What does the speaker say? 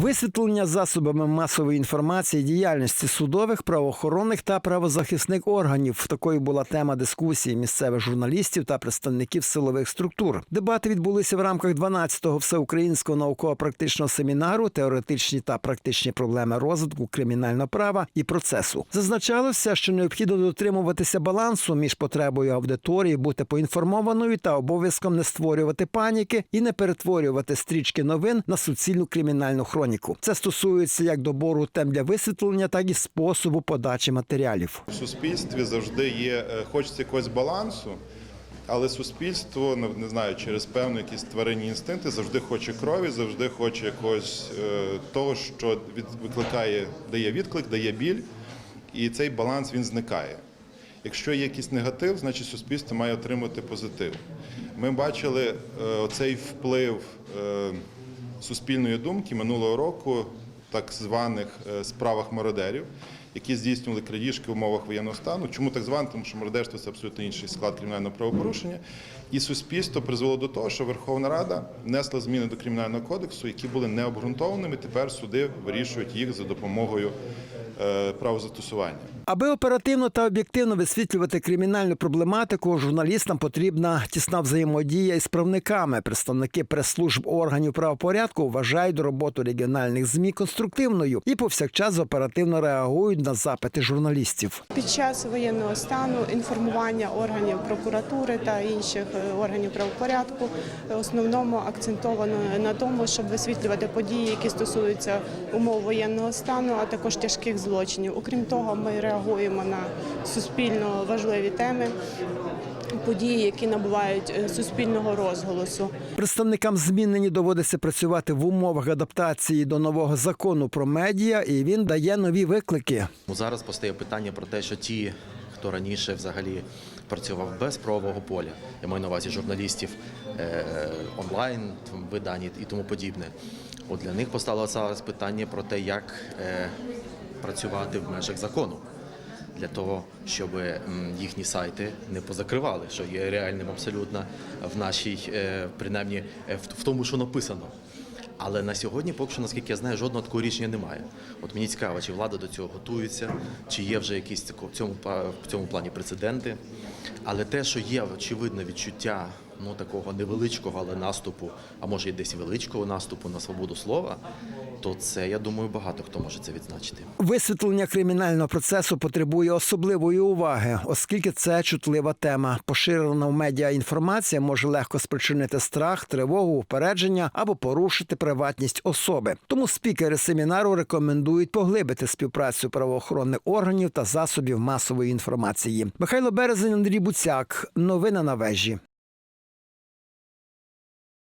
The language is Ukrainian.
Висвітлення засобами масової інформації діяльності судових, правоохоронних та правозахисних органів. Такою була тема дискусії місцевих журналістів та представників силових структур. Дебати відбулися в рамках 12-го всеукраїнського науково-практичного семінару Теоретичні та практичні проблеми розвитку кримінального права і процесу. Зазначалося, що необхідно дотримуватися балансу між потребою аудиторії бути поінформованою та обов'язком не створювати паніки і не перетворювати стрічки новин на суцільну кримінальну хроніку. Це стосується як добору тем для висвітлення, так і способу подачі матеріалів. В суспільстві завжди є, е, хочеться якогось балансу, але суспільство, ну, не знаю, через певні якісь тваринні інстинкти завжди хоче крові, завжди хоче якогось е, того, що викликає, дає відклик, дає біль, і цей баланс він зникає. Якщо є якийсь негатив, значить суспільство має отримати позитив. Ми бачили е, оцей вплив суспільної думки минулого року, так званих е, справах мародерів, які здійснювали крадіжки в умовах воєнного стану. Чому так звані? Тому що мародерство це абсолютно інший склад кримінального правопорушення. І суспільство призвело до того, що Верховна Рада внесла зміни до кримінального кодексу, які були необґрунтованими. Тепер суди вирішують їх за допомогою е, правозастосування. Аби оперативно та об'єктивно висвітлювати кримінальну проблематику, журналістам потрібна тісна взаємодія із правниками. Представники прес-служб органів правопорядку вважають роботу регіональних змі конструктивною і повсякчас оперативно реагують на запити журналістів. Під час воєнного стану інформування органів прокуратури та інших е, органів правопорядку е, основному акцентовано на тому, щоб висвітлювати події, які стосуються умов воєнного стану, а також тяжких злочинів. Окрім того, ми реагуємо на суспільно важливі теми. Події, які набувають е, суспільного розголосу, Представникам ЗМІ нині доводиться працювати в умовах адаптації до нового закону про медіа, і він дає нові виклики. Ну, Зараз постає питання про те, що ті, хто раніше взагалі працював без правового поля, я маю на увазі журналістів е, онлайн, там, видань і тому подібне. От для них постало зараз питання про те, як е, працювати в межах закону. Для того, щоб їхні сайти не позакривали, що є реальним абсолютно в нашій, е, принаймні, е, в- тому, що написано. Але на сьогодні, поки що, наскільки я знаю, жодного такого рішення немає. От мені цікаво, чи влада до цього готується, чи є вже якісь в цьому в цьому плані прецеденти. Але те, що є очевидне відчуття ну такого невеличкого, але наступу, а може і десь величкого наступу на свободу слова, то це я думаю, багато хто може це відзначити. Висвітлення кримінального процесу потребує особливої уваги, оскільки це чутлива тема. Поширена в медіа інформація може легко спричинити страх, тривогу, упередження або порушити приватність особи. Тому спікери семінару рекомендують поглибити співпрацю правоохоронних органів та засобів масової інформації. Михайло Березень, Андрій Буцяк. Новини на вежі.